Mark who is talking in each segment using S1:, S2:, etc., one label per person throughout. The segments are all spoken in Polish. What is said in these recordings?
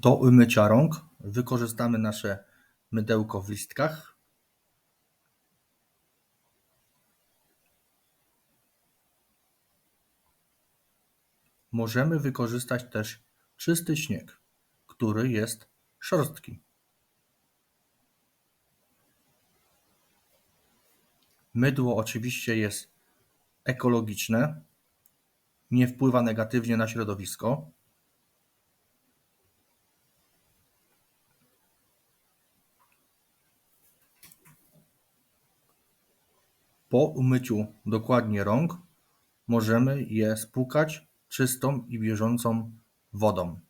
S1: Do umycia rąk wykorzystamy nasze mydełko w listkach. Możemy wykorzystać też czysty śnieg, który jest szorstki. Mydło oczywiście jest ekologiczne, nie wpływa negatywnie na środowisko. Po umyciu dokładnie rąk możemy je spłukać czystą i bieżącą wodą.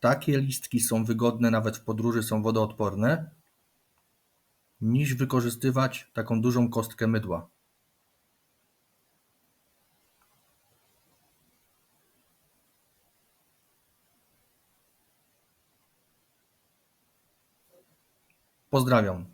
S1: Takie listki są wygodne nawet w podróży, są wodoodporne, niż wykorzystywać taką dużą kostkę mydła. Pozdrawiam.